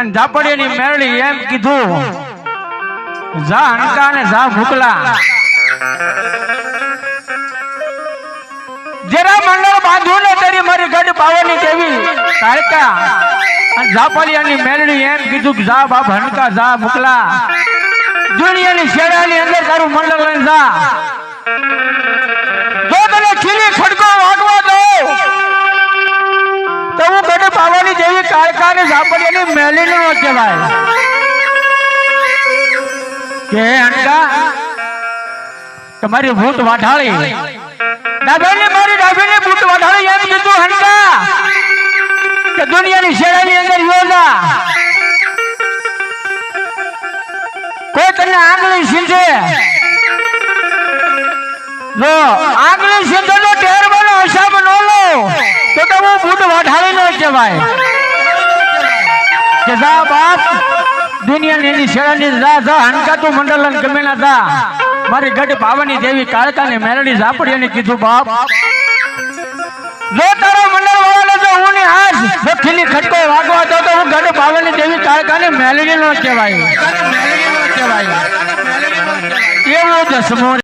અને ઝાપડીની મેરડી એમ કીધું. જા હણકા ને જા ભૂકલા. જરા મંડળ બાંધ્યું ને તેરી મારી ગઢ પાવાની દેવી તારકા અને ઝાપડિયાની મેરડી એમ કીધું કે જા બાપ હણકા જા ભૂકલા. દુનિયાની શેડાની અંદર તારું મંડળ લઈને જો. દેવી કાળકા ને ઝાપડિયાની મેલીને નો કહેવાય. કે હણકા તમારી ભૂત વાઢાળી. ડાભેલી મારી ડાભેલી ભૂત વાઢાળી એમ કીધું હંકા કે દુનિયાની શેરાની અંદર યોગા કોઈ તને આંગળી સીંધે? જો આંગળી સીંધે નો બનો હિસાબ ન લો, તો તમે બૂટ વાઢાળી નો કહેવાય. કે જા બાપ દુનિયાની એની શેડાની જા જા. હંકા મંડલન ગમે જા. મારી ગઢ પાવાની દેવી કાળકાને મેરડી ઝાપડીને કીધું બાપ જો તારો મંડળ વાળાને જો હું ની હાથ જો ખટકો વાગવા દો તો હું ગઢ પાવાની દેવી કાળકાને મેલડી નો કહેવાય. એવું દસમો